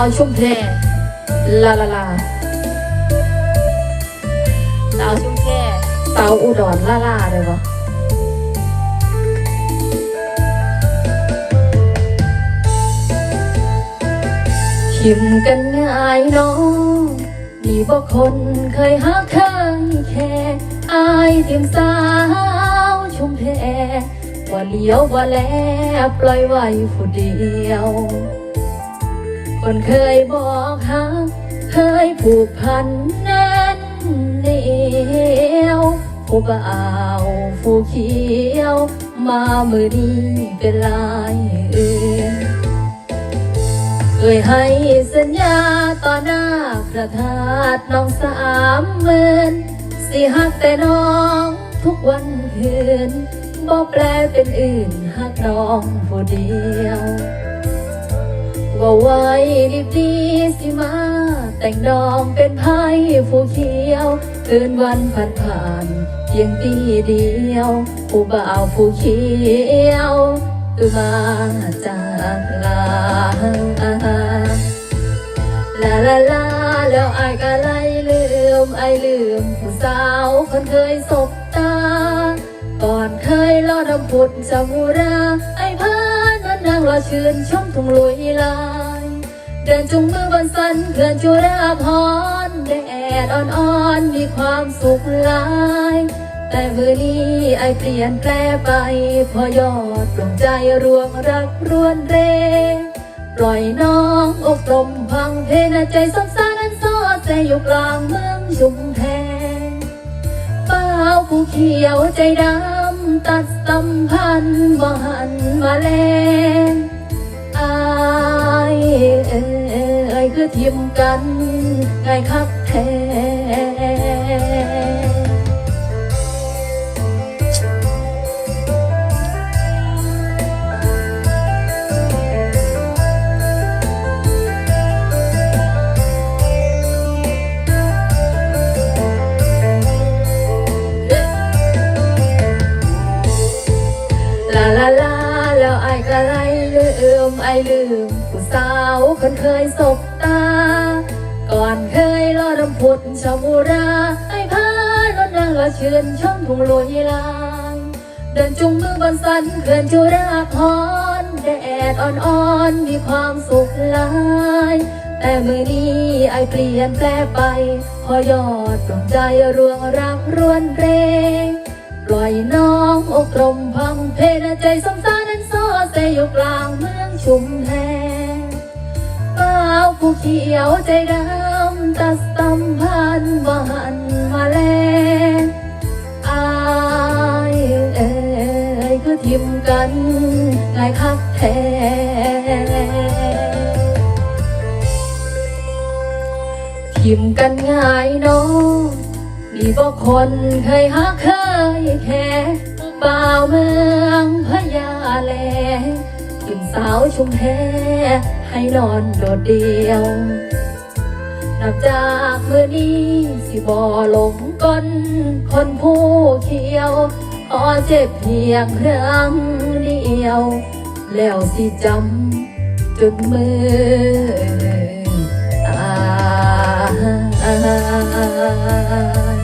าวชุมแพลาลาลาสาวชุมแพสาวอุดรลาลาเลยวะทิมกันง่ายน้องนี่บ่คนเคยหักเคยแค่อายทิมสาวชุมแพว่าเลี้ยวว่าแลปล่อยไว้ผู้เดียว คนเคยบอกฮักเคยผูกพันแน่นเหนียวผู้บ่าวผู้เขียว มามือนี้เป็นลายอื่นเคยให้สัญญาต่อหน้าพระธาตุน้องสามหมื่นสิหักแต่น้องทุกวันคืนบ่แปลเป็นอื่นหักน้องผู้เดียว ว่าไว้ดีดีสิมา แต่งดองเป็นไพ่ผู้เขียวคืนวันผ่านผ่านเพียงปีเดียว ผู้บ่าวผู้เขียวคือมาจากลาลาลาลาแล้วไอายก็ไล่ลืมไอายลืมผู้สาวคนเคยสบตา ก่อนเคยลอดำพุดจามูราไอายพา นางรอชื่นชมทุ่งลุยลาย เดินจุงมือบนสันเขื่อนจุราพรแดดอ่อนๆมีความสุขหลาย แต่มือนี้ไอเปลี่ยนแปลไปพอยอดดวงใจรวงรักรวนเร ปล่อยน้องอกลมพังเพนใจสงสารนั้นซอดใจอยู่กลางเมืองชุมแพเป้าผู้เขียวใจดำ ตัดสัมพันธ์บ่หันมาแลอายเอ้ยคือทิมกันไงคักแท้ ลืมไอลืมผู้สาวคนเคยสบตา ก่อนเคยรอดำพุดชาวมูราไอ้พารถนางละชื่นชมทุ่งลุยลายเดินจุงมือบนสันเขื่อนจุราพรแดดอ่อนๆมีความสุขหลายแต่มือนี้ไอเปลี่ยนแปลไป พอยอดดวงใจรวงรักรวนเรปล่อยน้องอกลมพังเพนใจสงสารนั้นซอเซอยู่กลางเมือง ชุมแพเ้าผู้เขียวใจดำตัดสัมพันบ่หันมาแลอายเอ้ยคือทิมกันง่ายคักแท้ทิมกันง่ายเน้องมีบ่คนเคยหักเคยแค่บ่าวเมืองพญาแล ทิมสาวชุมแพให้นอนโดดเดียว นับจากเมื่อนี้สิบ่หลงกลคนผู้เขียวขอเจ็บเพียงครั้งเดียว แล้วสิจำจนมือตาย